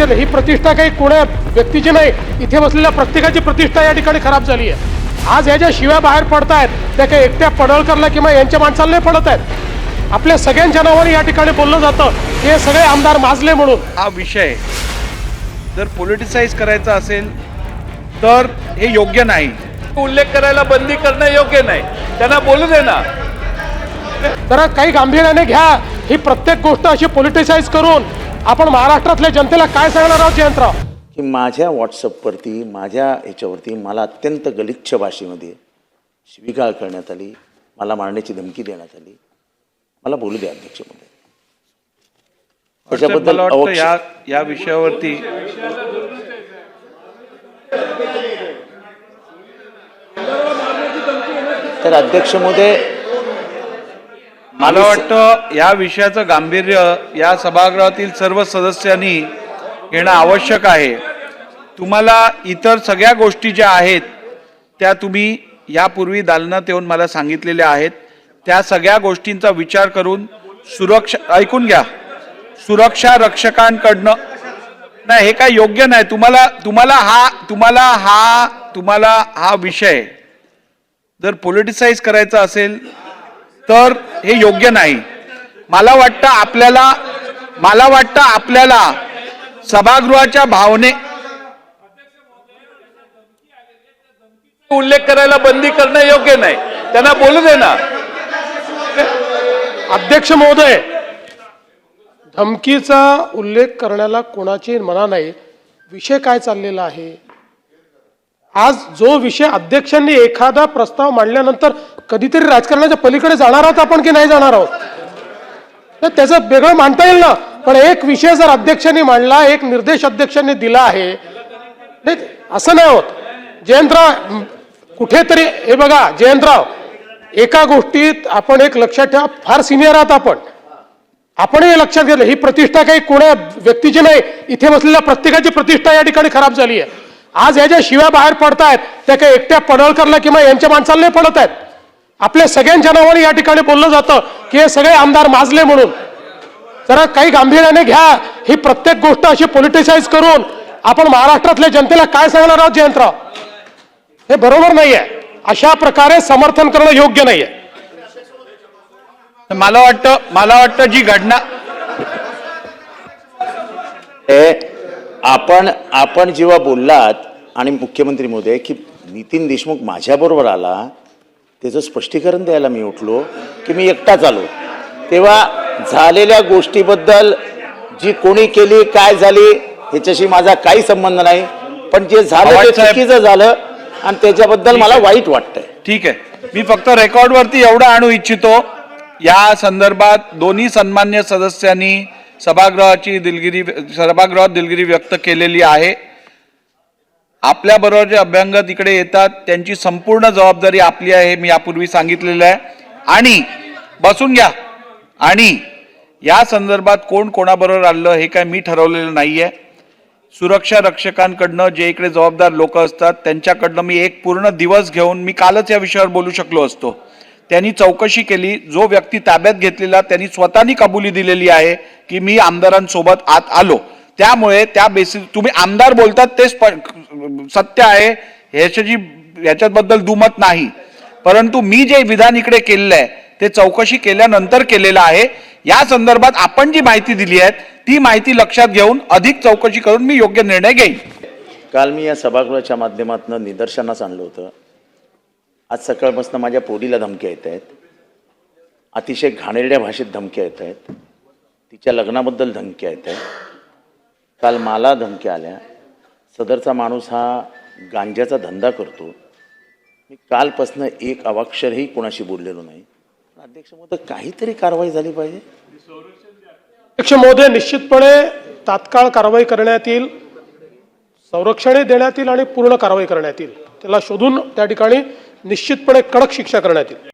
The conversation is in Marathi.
केलं ही प्रतिष्ठा काही कोण्या व्यक्तीची नाही. इथे बसलेल्या प्रत्येकाची प्रतिष्ठा या ठिकाणी खराब झाली आहे. आज ह्या ज्या शिव्या बाहेर पडतायत त्या काही एकट्या पडळकरला किंवा यांच्या माणसाला नाही पडत आहेत. आपल्या सगळ्यांच्या नावाने या ठिकाणी बोललं जातं. की हे सगळे आमदार माजले म्हणून. हा विषय जर पोलिटिसाइज करायचा असेल तर हे योग्य नाही. उल्लेख करायला बंदी करणं योग्य नाही. त्यांना बोलू दे ना. जरा काही गांभीर्याने घ्या. ही प्रत्येक गोष्ट अशी पोलिटिसाइज करून आपण महाराष्ट्रातल्या जनतेला काय सांगणार आहोत जयंतराव? की माझ्या व्हॉट्सअपवरती माझ्या ह्याच्यावरती मला अत्यंत गलिच्छ भाषेमध्ये शिविगाळ करण्यात आली मला मारण्याची धमकी देण्यात आली. मला बोलू द्या अध्यक्ष महोदय त्याच्याबद्दल या या विषयावरती तर अध्यक्ष महोदय मला वाटतं या विषयाचं गांभीर्य या सभागृहातील सर्व सदस्यांनी घेणं आवश्यक आहे. तुम्हाला इतर सगळ्या गोष्टी ज्या आहेत त्या तुम्ही यापूर्वी दालनात येऊन मला सांगितलेल्या आहेत. त्या सगळ्या गोष्टींचा विचार करून सुरक्षा ऐकून घ्या. सुरक्षा रक्षकांकडनं नाही हे काय योग्य नाही. तुम्हाला तुम्हाला हा तुम्हाला हा तुम्हाला हा विषय जर पोलिटिसाइज करायचा असेल तर हे योग्य नाही. मला वाटतं आपल्याला मला वाटतं आपल्याला सभागृहाच्या भावने उल्लेख करायला बंदी करणं योग्य नाही. त्यांना बोलू दे ना. अध्यक्ष महोदय धमकीचा उल्लेख करण्याला कोणाची मना नाही. विषय काय चाललेला आहे? आज जो विषय अध्यक्षांनी एखादा प्रस्ताव मांडल्यानंतर कधीतरी राजकारणाच्या पलीकडे जाणार आहोत आपण की नाही जाणार आहोत? तर त्याचं वेगळं मांडता येईल ना? पण एक विषय जर अध्यक्षांनी मांडला एक निर्देश अध्यक्षांनी दिला आहे नाही असं नाही होत. जयंतराव कुठेतरी हे बघा जयंतराव एका गोष्टीत आपण एक लक्षात ठेवा फार सिनियर आहात आपण. आपण हे लक्षात घेतलं ही प्रतिष्ठा काही कोण्या व्यक्तीची नाही. इथे बसलेल्या प्रत्येकाची प्रतिष्ठा या ठिकाणी खराब झाली आहे. आज ह्या ज्या शिव्या बाहेर पडतायत त्या काही एकट्या पडळकरला किंवा यांच्या माणसाला नाही पडत आहेत. आपल्या सगळ्यांच्या नावाने या ठिकाणी बोललं जातं की हे सगळे आमदार माजले म्हणून. जरा काही गांभीर्याने घ्या. ही प्रत्येक गोष्ट अशी पोलिटिसाइज करून आपण महाराष्ट्रातल्या जनतेला काय सांगणार आहोत जयंतराव? हे बरोबर नाहीये. अशा प्रकारे समर्थन करणं योग्य नाहीये. मला वाटतं मला वाटतं जी घटना हे आपण आपण जेव्हा बोललात आणि मुख्यमंत्री महोदय की नितीन देशमुख माझ्याबरोबर आला त्याचं स्पष्टीकरण द्यायला मी उठलो की मी एकटाच आलो. तेव्हा झालेल्या गोष्टीबद्दल जी कोणी केली काय झाली ह्याच्याशी माझा काही संबंध नाही. पण जे झालं ते चुकीचं झालं आणि त्याच्याबद्दल मला वाईट वाटतंय. ठीक आहे. मी फक्त रेकॉर्डवरती एवढं आणू इच्छितो. या संदर्भात दोन्ही सन्मान्य सदस्यांनी सभागृहाची दिलगिरी सभागृहात दिलगिरी व्यक्त केलेली आहे. आपल्याबरोबर जे अभ्यंगत इकडे येतात त्यांची संपूर्ण जबाबदारी आपली आहे मी यापूर्वी सांगितलेलं आहे. आणि बसून घ्या. आणि या संदर्भात कोण कोणाबरोबर आलं हे काय मी ठरवलेलं नाहीये. सुरक्षा रक्षकांकडनं जे इकडे जबाबदार लोक असतात त्यांच्याकडनं मी एक पूर्ण दिवस घेऊन मी कालच या विषयावर बोलू शकलो असतो. त्यांनी चौकशी केली जो व्यक्ती ताब्यात घेतलेला त्यांनी स्वतःनी कबुली दिलेली आहे. की मी आमदारांसोबत आत आलो. त्यामुळे त्या बेसिस तुम्ही आमदार बोलतात ते सत्य आहे. ह्याच्याची ह्याच्याबद्दल दुमत नाही. परंतु मी जे विधान इकडे केलेलं आहे ते चौकशी केल्यानंतर केलेलं आहे. या संदर्भात आपण जी माहिती दिली आहे ती माहिती लक्षात घेऊन अधिक चौकशी करून मी योग्य निर्णय घेईन. काल मी या सभागृहाच्या माध्यमातून निदर्शनास आणलं होतं. आज सकाळपासून माझ्या पोरीला धमक्या येत आहेत. अतिशय घाणेरड्या भाषेत धमक्या येत आहेत. तिच्या लग्नाबद्दल धमक्या आहेत. काल मला धमक्या आल्या. सदरचा माणूस हा गांज्याचा धंदा करतो. मी कालपासनं एक अवाक्षरही कोणाशी बोललेलो नाही. अध्यक्ष महोदय काहीतरी कारवाई झाली पाहिजे? अध्यक्ष महोदय निश्चितपणे तात्काळ कारवाई करण्यात येईल. संरक्षणही देण्यात येईल आणि पूर्ण कारवाई करण्यात येईल. त्याला शोधून त्या ठिकाणी निश्चितपणे कडक शिक्षा करण्यात येईल.